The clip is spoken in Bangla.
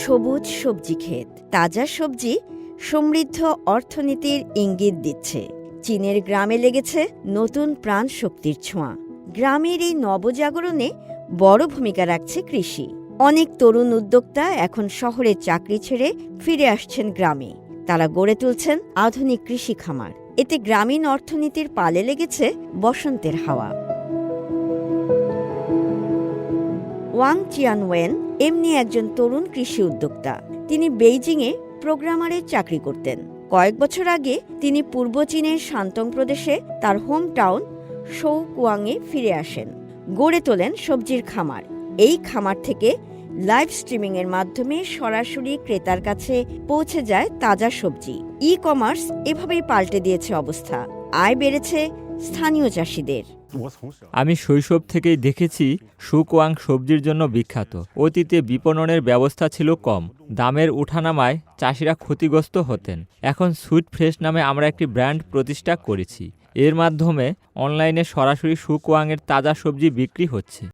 সবুজ সবজি ক্ষেত। তাজা সবজি সমৃদ্ধ অর্থনীতির ইঙ্গিত দিচ্ছে। চীনের গ্রামে লেগেছে নতুন প্রাণ শক্তির ছোঁয়া। গ্রামের এই নবজাগরণে বড় ভূমিকা রাখছে কৃষি। অনেক তরুণ উদ্যোক্তা এখন শহরের চাকরি ছেড়ে ফিরে আসছেন গ্রামে। তারা গড়ে তুলছেন আধুনিক কৃষি খামার। এতে গ্রামীণ অর্থনীতির পালে লেগেছে বসন্তের হাওয়া। ওয়াং চিয়ানওয়েন এমনি একজন তরুণ কৃষি উদ্যোক্তা। তিনি বেইজিংয়ে প্রোগ্রামারের চাকরি করতেন। কয়েক বছর আগে তিনি পূর্ব চীনের শান্তং প্রদেশে তার হোম টাউন শৌকুয়াংয়ে ফিরে আসেন। গড়ে তোলেন সবজির খামার। এই খামার থেকে লাইভ স্ট্রিমিং এর মাধ্যমে সরাসরি ক্রেতার কাছে পৌঁছে যায় তাজা সবজি। ই কমার্স এভাবেই পাল্টে দিয়েছে অবস্থা। আয় বেড়েছে স্থানীয় চাষিদের। আমি শৈশব থেকেই দেখেছি সুকোয়াং সবজির জন্য বিখ্যাত। অতীতে বিপণনের ব্যবস্থা ছিল কম। দামের উঠানামায় চাষিরা ক্ষতিগ্রস্ত হতেন। এখন সুইট ফ্রেশ নামে আমরা একটি ব্র্যান্ড প্রতিষ্ঠা করেছি। এর মাধ্যমে অনলাইনে সরাসরি সুকোয়াংয়ের তাজা সবজি বিক্রি হচ্ছে।